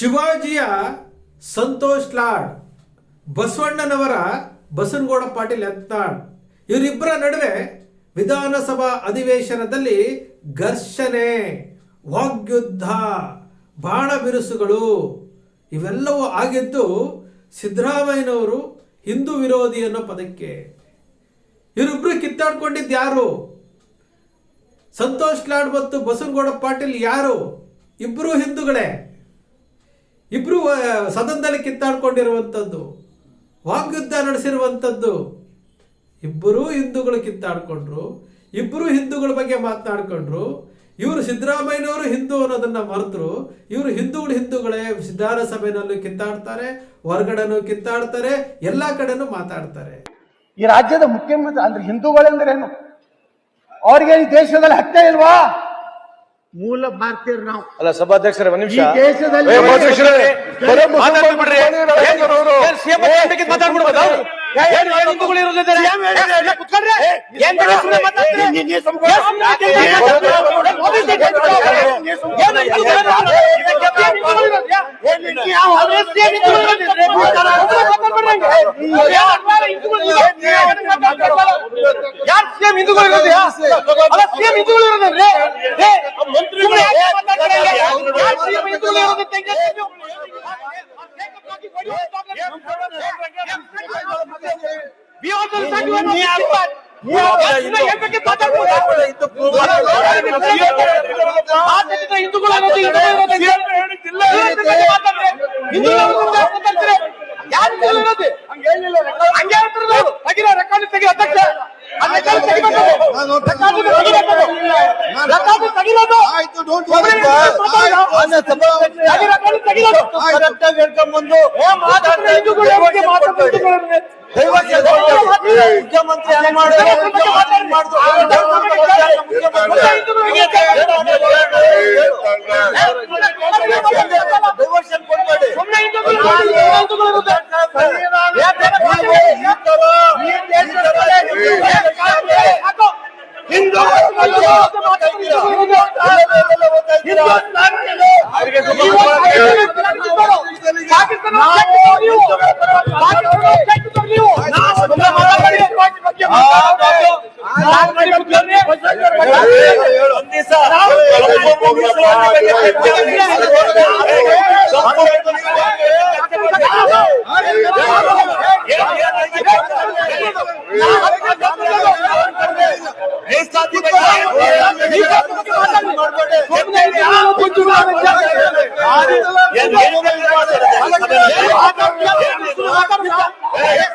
ಶಿವಾಜಿಯ ಸಂತೋಷ್ ಲಾಡ್, ಬಸವಣ್ಣನವರ ಬಸನಗೌಡ ಪಾಟೀಲ್ ಯತ್ನಾಳ್ ಇವರಿಬ್ಬರ ನಡುವೆ ವಿಧಾನಸಭಾ ಅಧಿವೇಶನದಲ್ಲಿ ಘರ್ಷಣೆ, ವಾಗ್ಯುದ್ಧ, ಬಾಣ ಬಿರುಸುಗಳು ಇವೆಲ್ಲವೂ ಆಗಿದ್ದು ಸಿದ್ದರಾಮಯ್ಯನವರು ಹಿಂದೂ ವಿರೋಧಿ ಅನ್ನೋ ಪದಕ್ಕೆ. ಇವರಿಬ್ಬರು ಕಿತ್ತಾಡ್ಕೊಂಡಿದ್ದು ಯಾರು? ಸಂತೋಷ್ ಲಾಡ್ ಮತ್ತು ಬಸನಗೌಡ ಪಾಟೀಲ್ ಯಾರು? ಇಬ್ಬರು ಹಿಂದೂಗಳೇ. ಇಬ್ರು ಸದನದಲ್ಲಿ ಕಿತ್ತಾಡ್ಕೊಂಡಿರುವಂಥದ್ದು, ವಾಗ್ಯುದ್ಧ ನಡೆಸಿರುವಂಥದ್ದು, ಇಬ್ಬರೂ ಹಿಂದೂಗಳು ಕಿತ್ತಾಡ್ಕೊಂಡ್ರು, ಇಬ್ಬರು ಹಿಂದೂಗಳ ಬಗ್ಗೆ ಮಾತನಾಡ್ಕೊಂಡ್ರು, ಇವರು ಸಿದ್ದರಾಮಯ್ಯನವರು ಹಿಂದೂ ಅನ್ನೋದನ್ನ ಮರೆತರು, ಇವರು ಹಿಂದೂಗಳು ಹಿಂದೂಗಳೇ ವಿಧಾನಸಭೆನಲ್ಲೂ ಕಿತ್ತಾಡ್ತಾರೆ, ಹೊರಗಡೆನೂ ಕಿತ್ತಾಡ್ತಾರೆ, ಎಲ್ಲಾ ಕಡೆನೂ ಮಾತಾಡ್ತಾರೆ. ಈ ರಾಜ್ಯದ ಮುಖ್ಯಮಂತ್ರಿ ಅಂದ್ರೆ ಹಿಂದೂಗಳೆಂದ್ರೇನು? ಅವ್ರಿಗೆ ಈ ದೇಶದಲ್ಲಿ ಹತ್ಯೆ ಇಲ್ವಾ? ಮೂಲ ಭಾರತೀಯರು ನಾವು ಅಲ್ಲ ಸಭಾಧ್ಯಕ್ಷರೇ ಒಂದು ನಿಮಿಷ ಈ ದೇಶದಲ್ಲಿ- ಏ, ಸಭಾಧ್ಯಕ್ಷರೇ, ಬರೀ ಮುಸ್ಲಿಂ ಮಾತಾಡ್ಲಿ ಬಿಡ್ರಿ. ಏನ್ ಇವ್ರು? ಏನ್ CM ಮಾತಾಡ್ಬಿಡ್ಬೋದಾ? ಏನ್ ಏನ್ ಹಿಂದೂಗಳು ಇರೋದಿದ್ದಾರೆ? ಎಲ್ಲ ಕುತ್ಕೊಳ್ರಿ. ಏನ್ ಬೇಕಾದ್ರೆ ಸುಮ್ನೆ ಮಾತಾಡ್ತೀರಿ? ನೀ- ನೀ ಸುಮ್ನೆ ಏನ್ ಸುಮ್ನೆ ಮಾತಾಡ್ತೀರಿ? ನೀ ಸುಮ್ನೆ ಏನ್ ಮೋದಿ ಸ್ಟೇಟ್ ನೀ ಸುಮ್ನೆ ಏನು ಹಿಂದೂಗಳು ಇರೋದಿಲ್ಲ? ಇದಕ್ಕೆ ಏನ್ ಹಿಂದೂಗಳು ಇರೋದಿಲ್ಲ? ಏನ್ ನೀ ಯಾವ ಅವ್ರು ಎಷ್ಟು ಏನ್ ಹಿಂದೂಗಳು ಇರೋದಿಲ್ಲ? ಒಬ್ರು ಮಾತಾಡ್ಬೇಡ್ರಿ. ಯಾರ್ ಅಡ್ವಾರ ಹಿಂದೂಗಳು ಇರೋದಿಲ್ಲ? ಯಾರು ಮಾತಾಡ್ಬೇಡ್ರಿ. ಯಾರ್ CM ಹಿಂದೂಗಳು ಇರೋದಿಲ್ಲ? ಅಲ್ಲ CM ಹಿಂದೂಗಳು ಇರೋದಿಲ್ರಿ? ಏ, ಸುಮ್ನೆ ಯಾಕೆ ಮಾತಾಡ್ತೀರಿ? ಯಾರ್ CM ಹಿಂದೂಗಳು ಇರೋದಿಲ್ಲ? ನೀ ಯಾವ ಸುಮ್ನೆ ಏನ್ ಬೇಕಿದ್ ಮಾತಾಡ್ಬೋದಾ? ಮಾತಾಡಿದ್ರೆ ಹಿಂದೂಗಳು ಅನ್ನೋದು ಹಿಂದೂಗಳು ಅನ್ನೋದು ಹಿಂದೂಗಳು ಇರೋದ್ರ ಬಗ್ಗೆ ಮಾತಾಡ್ರಿ. ಹಿಂದೂಗಳು ಅನ್ನೋದು ಯಾಕೆ ಮಾತಾಡ್ತೀರಿ? ಯಾರು ಹಿಂದೂಗಳು ಇರೋದು? ಹಂಗೆ ಹೇಳ್ತಾರಲ್ಲ ಅವ್ರು. ತೆಗೀರಿ, ರೆಕಾರ್ಡ್ ತೆಗಿ ಅಧ್ಯಕ್ಷ. ಆ ರೆಕಾರ್ಡ್ ತೆಗಿಬೇಕು ಅದು. ರೆಕಾರ್ಡ್ ತೆಗಿಬೇಕು ಅದು. ರೆಕಾರ್ಡ್ ತೆಗಿರೋದು. ಒಬ್ರೇ ಮಾತಾಡೋದು. ತೆಗಿ, ರೆಕಾರ್ಡ್ ತೆಗಿರೋದು. ಏ, ಮಾತಾಡ್ತಾರೆ ಹಿಂದೂಗಳು ಯಾವಾಗ ಮಾತಾಡ್ತಾರೆ ಹಿಂದೂಗಳು? ಮುಖ್ಯಮಂತ್ರಿ ಹೆಂಗ್ ಮಾಡಿದ್ರು? ಮುಖ್ಯಮಂತ್ರಿ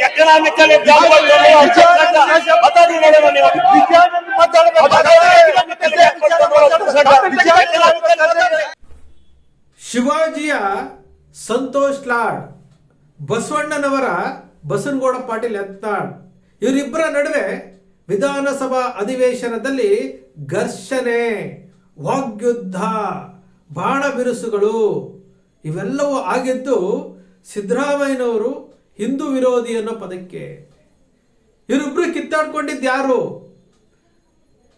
ಎಕನಾಮಿಕಲ್ ಶಿವಾಜಿಯ ಸಂತೋಷ್ ಲಾಡ್ ಬಸವಣ್ಣನವರ ಬಸನಗೌಡ ಪಾಟೀಲ್ ಯತ್ನಾಳ್ ಇವರಿಬ್ಬರ ನಡುವೆ ವಿಧಾನಸಭಾ ಅಧಿವೇಶನದಲ್ಲಿ ಘರ್ಷಣೆ ವಾಗ್ಯುದ್ಧ ಬಾಣ ಬಿರುಸುಗಳು ಇವೆಲ್ಲವೂ ಆಗಿದ್ದು ಸಿದ್ದರಾಮಯ್ಯನವರು ಹಿಂದೂ ವಿರೋಧಿ ಅನ್ನೋ ಪದಕ್ಕೆ ಇವರಿಬ್ರು ಕಿತ್ತಾಡ್ಕೊಂಡಿದ್ದು ಯಾರು?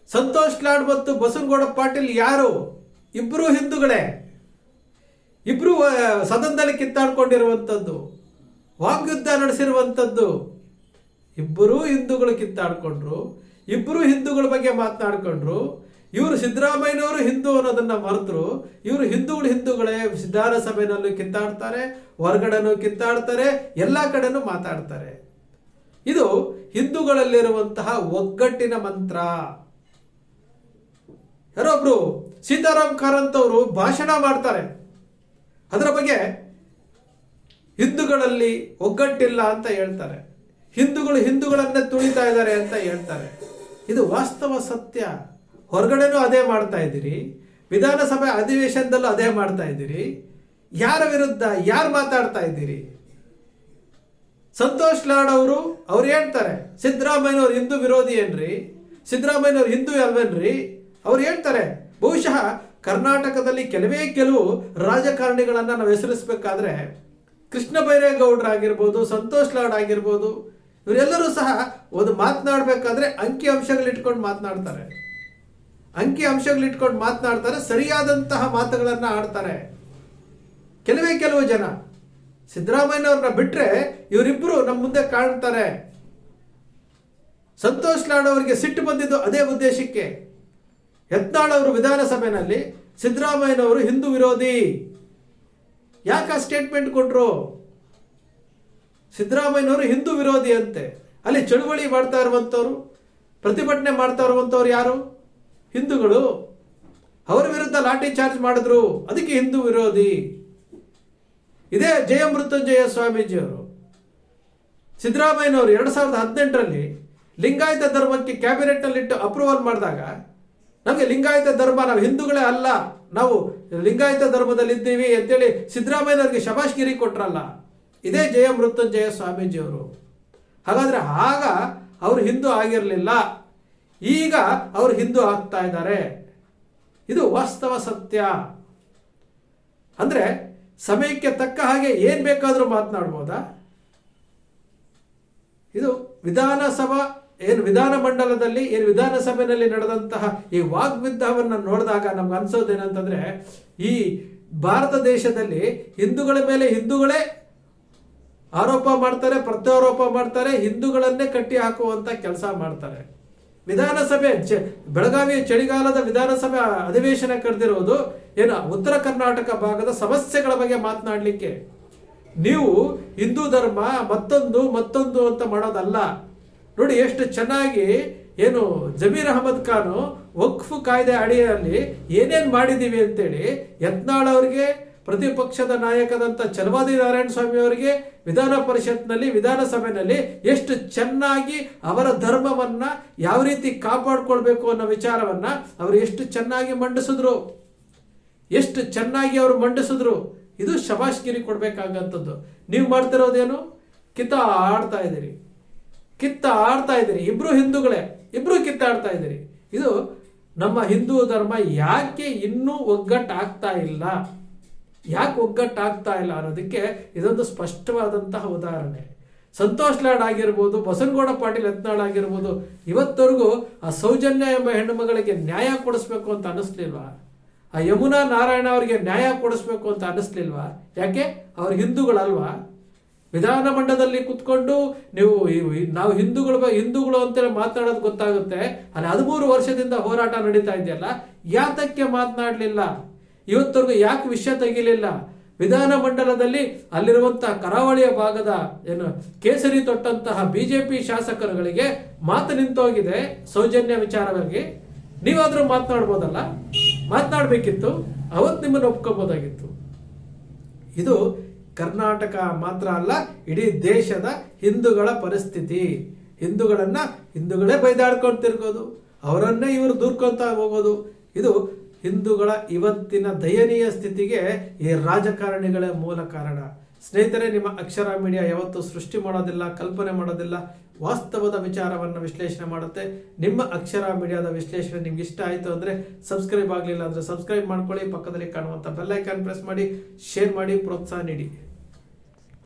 ಸಂತೋಷ್ ಲಾಡ್ ಮತ್ತು ಬಸವನಗೌಡ ಪಾಟೀಲ್ ಯಾರು? ಇಬ್ಬರು ಹಿಂದೂಗಳೇ. ಇಬ್ರು ಆ, ಸದನದಲ್ಲಿ ಕಿತ್ತಾಡ್ಕೊಂಡಿರುವಂಥದ್ದು ವಾಗ್ಯುದ್ಧ ನಡೆಸಿರುವಂಥದ್ದು ಇಬ್ಬರೂ ಹಿಂದೂಗಳು ಕಿತ್ತಾಡ್ಕೊಂಡ್ರು ಇಬ್ಬರು ಹಿಂದೂಗಳ ಬಗ್ಗೆ ಮಾತನಾಡ್ಕೊಂಡ್ರು ಇವರು ಸಿದ್ದರಾಮಯ್ಯನವರು ಹಿಂದೂ ಅನ್ನೋದನ್ನ ಮರೆತರು. ಇವರು ಹಿಂದೂಗಳು ಹಿಂದೂಗಳೇ ವಿಧಾನಸಭೆನಲ್ಲೂ ಕಿತ್ತಾಡ್ತಾರೆ, ಹೊರಗಡೆನೂ ಕಿತ್ತಾಡ್ತಾರೆ, ಎಲ್ಲ ಕಡೆನೂ ಮಾತಾಡ್ತಾರೆ. ಇದು ಹಿಂದೂಗಳಲ್ಲಿರುವಂತಹ ಒಗ್ಗಟ್ಟಿನ ಮಂತ್ರ. ಯಾರೊಬ್ರು ಸೀತಾರಾಮ್ ಕಾರಂತ್ ಅವರು ಭಾಷಣ ಮಾಡ್ತಾರೆ. ಅದರ ಬಗ್ಗೆ ಹಿಂದೂಗಳಲ್ಲಿ ಒಗ್ಗಟ್ಟಿಲ್ಲ ಅಂತ ಹೇಳ್ತಾರೆ. ಹಿಂದೂಗಳು ಹಿಂದೂಗಳನ್ನೇ ತುಳಿತಾ ಇದ್ದಾರೆ ಅಂತ ಹೇಳ್ತಾರೆ. ಇದು ವಾಸ್ತವ ಸತ್ಯ. ಹೊರಗಡೆನೂ ಅದೇ ಮಾಡ್ತಾ ಇದ್ದೀರಿ. ವಿಧಾನಸಭೆ ಅಧಿವೇಶನದಲ್ಲೂ ಅದೇ ಮಾಡ್ತಾ ಇದ್ದೀರಿ. ಯಾರ ವಿರುದ್ಧ ಯಾರು ಮಾತಾಡ್ತಾ ಇದ್ದೀರಿ? ಸಂತೋಷ್ ಲಾಡ್ ಅವರು, ಅವ್ರು ಹೇಳ್ತಾರೆ ಸಿದ್ದರಾಮಯ್ಯವ್ರು ಹಿಂದೂ ವಿರೋಧಿ ಏನ್ರಿ? ಸಿದ್ದರಾಮಯ್ಯವ್ರು ಹಿಂದೂ ಅಲ್ವೇನ್ರಿ? ಅವ್ರು ಹೇಳ್ತಾರೆ, ಬಹುಶಃ ಕರ್ನಾಟಕದಲ್ಲಿ ಕೆಲವೇ ಕೆಲವು ರಾಜಕಾರಣಿಗಳನ್ನು ನಾವು ಹೆಸರಿಸಬೇಕಾದ್ರೆ ಕೃಷ್ಣ ಬೈರೇಗೌಡರಾಗಿರ್ಬೋದು ಸಂತೋಷ್ ಲಾಡ್ ಆಗಿರ್ಬೋದು, ಇವರೆಲ್ಲರೂ ಸಹ ಒಂದು ಮಾತನಾಡಬೇಕಾದ್ರೆ ಅಂಕಿ ಅಂಶಗಳಿಟ್ಕೊಂಡು ಮಾತನಾಡ್ತಾರೆ. ಅಂಕಿ ಅಂಶಗಳಿಟ್ಕೊಂಡು ಮಾತನಾಡ್ತಾರೆ, ಸರಿಯಾದಂತಹ ಮಾತುಗಳನ್ನ ಆಡ್ತಾರೆ. ಕೆಲವೇ ಕೆಲವು ಜನ. ಸಿದ್ದರಾಮಯ್ಯನವ್ರನ್ನ ಬಿಟ್ರೆ ಇವರಿಬ್ಬರು ನಮ್ಮ ಮುಂದೆ ಕಾಣ್ತಾರೆ. ಸಂತೋಷ್ ಲಾಡ್ ಅವರಿಗೆ ಸಿಟ್ಟು ಬಂದಿದ್ದು ಅದೇ ಉದ್ದೇಶಕ್ಕೆ. ಯತ್ನಾಳ್ ಅವರು ವಿಧಾನಸಭೆಯಲ್ಲಿ ಸಿದ್ದರಾಮಯ್ಯನವರು ಹಿಂದೂ ವಿರೋಧಿ. ಯಾಕೆ ಆ ಸ್ಟೇಟ್ಮೆಂಟ್ ಕೊಟ್ರು? ಸಿದ್ದರಾಮಯ್ಯನವರು ಹಿಂದೂ ವಿರೋಧಿ ಅಂತೆ. ಅಲ್ಲಿ ಚಳುವಳಿ ಮಾಡ್ತಾ ಇರುವಂಥವ್ರು ಪ್ರತಿಭಟನೆ ಮಾಡ್ತಾ ಇರುವಂಥವ್ರು ಯಾರು? ಹಿಂದೂಗಳು ಅವರ ವಿರುದ್ಧ ಲಾಠಿ ಚಾರ್ಜ್ ಮಾಡಿದ್ರು. ಅದಕ್ಕೆ ಹಿಂದೂ ವಿರೋಧಿ. ಇದೇ ಜಯ ಮೃತ್ಯುಂಜಯ ಸ್ವಾಮೀಜಿಯವರು. ಸಿದ್ದರಾಮಯ್ಯನವರು ಎರಡು ಸಾವಿರದ ಹದಿನೆಂಟರಲ್ಲಿ ಲಿಂಗಾಯತ ಧರ್ಮಕ್ಕೆ ಕ್ಯಾಬಿನೆಟ್ನಲ್ಲಿಟ್ಟು ಅಪ್ರೂವಲ್ ಮಾಡಿದಾಗ, ನಮಗೆ ಲಿಂಗಾಯತ ಧರ್ಮ ನಾವು ಹಿಂದೂಗಳೇ ಅಲ್ಲ, ನಾವು ಲಿಂಗಾಯತ ಧರ್ಮದಲ್ಲಿದ್ದೀವಿ ಅಂತೇಳಿ ಸಿದ್ದರಾಮಯ್ಯನವರಿಗೆ ಶಬಾಷ್ಗಿರಿ ಕೊಟ್ರಲ್ಲ. ಇದೇ ಜಯ ಮೃತ್ಯುಂಜಯ ಸ್ವಾಮೀಜಿಯವರು. ಹಾಗಾದ್ರೆ ಆಗ ಅವರು ಹಿಂದೂ ಆಗಿರಲಿಲ್ಲ. ಈಗ ಅವರು ಹಿಂದೂ ಆಗ್ತಾ ಇದ್ದಾರೆ. ಇದು ವಾಸ್ತವ ಸತ್ಯ. ಅಂದ್ರೆ ಸಮಯಕ್ಕೆ ತಕ್ಕ ಹಾಗೆ ಏನು ಬೇಕಾದರೂ ಮಾತನಾಡ್ಬೋದಾ? ಇದು ವಿಧಾನಸಭಾ, ಏನು ವಿಧಾನ ಮಂಡಲದಲ್ಲಿ, ಏನು ವಿಧಾನಸಭೆಯಲ್ಲಿ ನಡೆದಂತಹ ಈ ವಾಗ್ವಿದ್ದವನ್ನು ನೋಡಿದಾಗ ನಮ್ಗೆ ಅನ್ಸೋದೇನಂತಂದ್ರೆ ಈ ಭಾರತ ದೇಶದಲ್ಲಿ ಹಿಂದೂಗಳ ಮೇಲೆ ಹಿಂದೂಗಳೇ ಆರೋಪ ಮಾಡ್ತಾರೆ, ಪ್ರತ್ಯಾರೋಪ ಮಾಡ್ತಾರೆ, ಹಿಂದೂಗಳನ್ನೇ ಕಟ್ಟಿ ಹಾಕುವಂತ ಕೆಲಸ ಮಾಡ್ತಾರೆ. ವಿಧಾನಸಭೆ ಬೆಳಗಾವಿಯ ಚಳಿಗಾಲದ ವಿಧಾನಸಭೆ ಅಧಿವೇಶನ ಕರೆದಿರೋದು ಏನು ಉತ್ತರ ಕರ್ನಾಟಕ ಭಾಗದ ಸಮಸ್ಯೆಗಳ ಬಗ್ಗೆ ಮಾತನಾಡಲಿಕ್ಕೆ. ನೀವು ಹಿಂದೂ ಧರ್ಮ ಮತ್ತೊಂದು ಮತ್ತೊಂದು ಅಂತ ಮಾಡೋದಲ್ಲ. ನೋಡಿ ಎಷ್ಟು ಚೆನ್ನಾಗಿ ಏನು ಜಮೀರ್ ಅಹಮದ್ ಖಾನು ವಕ್ಫ್ ಕಾಯ್ದೆ ಅಡಿಯಲ್ಲಿ ಏನೇನು ಮಾಡಿದೀವಿ ಅಂತೇಳಿ ಯತ್ನಾಳ್ ಅವರಿಗೆ ಪ್ರತಿಪಕ್ಷದ ನಾಯಕದಂತ ಚಲವಾದಿ ನಾರಾಯಣ ಸ್ವಾಮಿ ಅವರಿಗೆ ವಿಧಾನ ಪರಿಷತ್ನಲ್ಲಿ ವಿಧಾನಸಭೆಯಲ್ಲಿ ಎಷ್ಟು ಚೆನ್ನಾಗಿ ಅವರ ಧರ್ಮವನ್ನ ಯಾವ ರೀತಿ ಕಾಪಾಡಿಕೊಳ್ಬೇಕು ಅನ್ನೋ ವಿಚಾರವನ್ನ ಅವರು ಎಷ್ಟು ಚೆನ್ನಾಗಿ ಮಂಡಿಸಿದ್ರು. ಎಷ್ಟು ಚೆನ್ನಾಗಿ ಅವರು ಮಂಡಿಸಿದ್ರು. ಇದು ಶಬಾಷ್ಗಿರಿ ಕೊಡ್ಬೇಕಾಗಂಥದ್ದು. ನೀವು ಮಾಡ್ತಿರೋದೇನು? ಕಿತ್ತ ಆಡ್ತಾ ಇದ್ದೀರಿ. ಕಿತ್ತ ಆಡ್ತಾ ಇದ್ದೀರಿ. ಇಬ್ರು ಹಿಂದೂಗಳೇ, ಇಬ್ರು ಕಿತ್ತಾಡ್ತಾ ಇದ್ದೀರಿ. ಇದು ನಮ್ಮ ಹಿಂದೂ ಧರ್ಮ ಯಾಕೆ ಇನ್ನೂ ಒಗ್ಗಟ್ಟಾಗ್ತಾ ಇಲ್ಲ? ಯಾಕೆ ಒಗ್ಗಟ್ಟಾಗ್ತಾ ಇಲ್ಲ ಅನ್ನೋದಕ್ಕೆ ಇದೊಂದು ಸ್ಪಷ್ಟವಾದಂತಹ ಉದಾಹರಣೆ. ಸಂತೋಷ್ ಲಾಡ್ ಆಗಿರ್ಬೋದು, ಬಸನಗೌಡ ಪಾಟೀಲ್ ಯತ್ನಾಳ್ ಆಗಿರ್ಬೋದು, ಇವತ್ತವರೆಗೂ ಆ ಸೌಜನ್ಯ ಎಂಬ ಹೆಣ್ಣು ಮಗಳಿಗೆ ನ್ಯಾಯ ಕೊಡಿಸ್ಬೇಕು ಅಂತ ಅನಿಸ್ಲಿಲ್ವಾ ಆ ಯಮುನಾ ನಾರಾಯಣ ಅವರಿಗೆ ನ್ಯಾಯ ಕೊಡಿಸ್ಬೇಕು ಅಂತ ಅನಿಸ್ಲಿಲ್ವಾ ಯಾಕೆ? ಅವ್ರು ಹಿಂದೂಗಳಲ್ವಾ? ವಿಧಾನ ಮಂಡಲದಲ್ಲಿ ಕುತ್ಕೊಂಡು ನೀವು ನಾವು ಹಿಂದೂಗಳು ಹಿಂದೂಗಳು ಅಂತೇಳಿ ಮಾತನಾಡೋದು ಗೊತ್ತಾಗುತ್ತೆ, ಅಲ್ಲಿ ಹದಿಮೂರು ವರ್ಷದಿಂದ ಹೋರಾಟ ನಡೀತಾ ಇದೆಯಲ್ಲ, ಯಾತಕ್ಕೆ ಮಾತನಾಡಲಿಲ್ಲ? ಇವತ್ತವರೆಗೂ ಯಾಕೆ ವಿಷಯ ತೆಗಿಲಿಲ್ಲ? ವಿಧಾನ ಮಂಡಲದಲ್ಲಿ ಅಲ್ಲಿರುವಂತಹ ಕರಾವಳಿಯ ಭಾಗದ ಏನು ಕೇಸರಿ ತೊಟ್ಟಂತಹ ಬಿಜೆಪಿ ಶಾಸಕರುಗಳಿಗೆ ಮಾತು ನಿಂತೋಗಿದೆ. ಸೌಜನ್ಯ ವಿಚಾರವಾಗಿ. ನೀವಾದ್ರೂ ಮಾತನಾಡ್ಬೋದಲ್ಲ? ಮಾತನಾಡ್ಬೇಕಿತ್ತು. ಅವತ್ತು ನಿಮ್ಮನ್ನು ಒಪ್ಕೋಬೋದಾಗಿತ್ತು. ಇದು ಕರ್ನಾಟಕ ಮಾತ್ರ ಅಲ್ಲ, ಇಡೀ ದೇಶದ ಹಿಂದೂಗಳ ಪರಿಸ್ಥಿತಿ. ಹಿಂದೂಗಳನ್ನ ಹಿಂದೂಗಳೇ ಬೈದಾಡ್ಕೊಂಡು ತಿರ್ಗೋದು. ಅವರನ್ನೇ ಇವರು ದೂರ್ಕೊಂತ ಹೋಗೋದು. ಇದು ಹಿಂದೂಗಳ ಇವತ್ತಿನ ದಯನೀಯ ಸ್ಥಿತಿಗೆ ಈ ರಾಜಕಾರಣಿಗಳ ಮೂಲ ಕಾರಣ. ಸ್ನೇಹಿತರೆ, ನಿಮ್ಮ ಅಕ್ಷರ ಮೀಡಿಯಾ ಯಾವತ್ತೂ ಸೃಷ್ಟಿ ಮಾಡೋದಿಲ್ಲ, ಕಲ್ಪನೆ ಮಾಡೋದಿಲ್ಲ, ವಾಸ್ತವದ ವಿಚಾರವನ್ನು ವಿಶ್ಲೇಷಣೆ ಮಾಡುತ್ತೆ. ನಿಮ್ಮ ಅಕ್ಷರ ಮೀಡಿಯಾದ ವಿಶ್ಲೇಷಣೆ ನಿಮ್ಗೆ ಇಷ್ಟ ಆಯಿತು ಅಂದರೆ ಸಬ್ಸ್ಕ್ರೈಬ್ ಆಗಲಿಲ್ಲ ಅಂದರೆ ಸಬ್ಸ್ಕ್ರೈಬ್ ಮಾಡ್ಕೊಳ್ಳಿ. ಪಕ್ಕದಲ್ಲಿ ಕಾಣುವಂಥ ಬೆಲ್ಲೈಕಾನ್ ಪ್ರೆಸ್ ಮಾಡಿ, ಶೇರ್ ಮಾಡಿ, ಪ್ರೋತ್ಸಾಹ ನೀಡಿ.